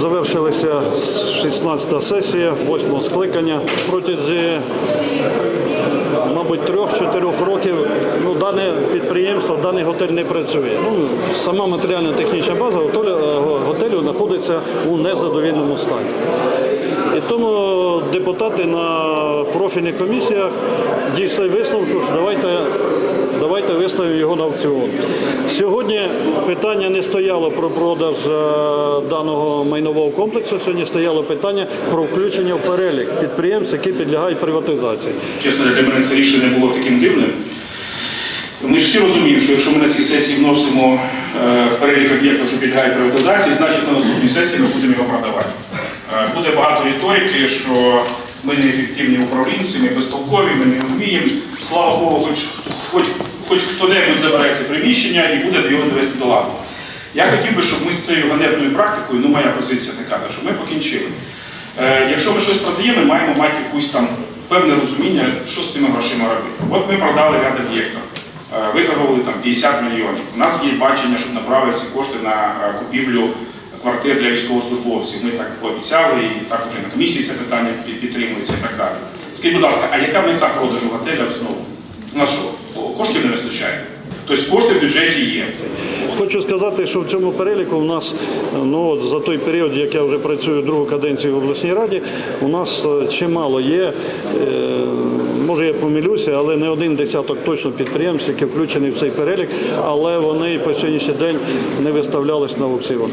Завершилася 16-та сесія, 8-го скликання. Протягом, мабуть, трьох-чотирьох років ну, дане підприємство, даний готель не працює. Ну, сама матеріально-технічна база готелю, е, готелю знаходиться у незадовільному стані. І тому депутати на профільних комісіях дійшли висновку, що давайте, виставимо його на аукціон. Сьогодні питання не стояло про продаж е, даного майнового комплексу, сьогодні стояло питання про включення в перелік підприємств, які підлягають приватизації. Чесно, для мене це рішення було таким дивним. Ми ж всі розуміємо, що якщо ми на цій сесії вносимо е, в перелік об'єктів, що підлягають приватизації, значить на наступній сесії ми будемо його продавати. Е, Буде багато риторики, що ми неефективні управлінці, ми безтолкові, ми не вміємо. Слава Богу, хоч, хоч, хто-небудь забере це приміщення і буде його довести до ладу. Я хотів би, щоб ми з цією ганебною практикою, ну моя позиція така, щоб ми покінчили. Е, Якщо ми щось продаємо, ми маємо мати якусь там певне розуміння, що з цими грошима робити. От ми продали ряд об'єктів, е, виторгували там 50 мільйонів. У нас є бачення, щоб направити ці кошти на е, купівлю квартир для військовослужбовців. Ми так пообіцяли, і так вже на комісії це питання підтримується і так далі. Скажіть, будь ласка, а яка мета продажу готеля знову? У нас що, коштів не вистачає? Тобто кошти в бюджеті є. Хочу сказати, що в цьому переліку у нас ну, за той період, як я вже працюю другу каденцію в обласній раді, у нас е, чимало є. е, Може я помилюся, але не один десяток точно підприємств, які включені в цей перелік, але вони по сьогоднішній день не виставлялись на аукціон.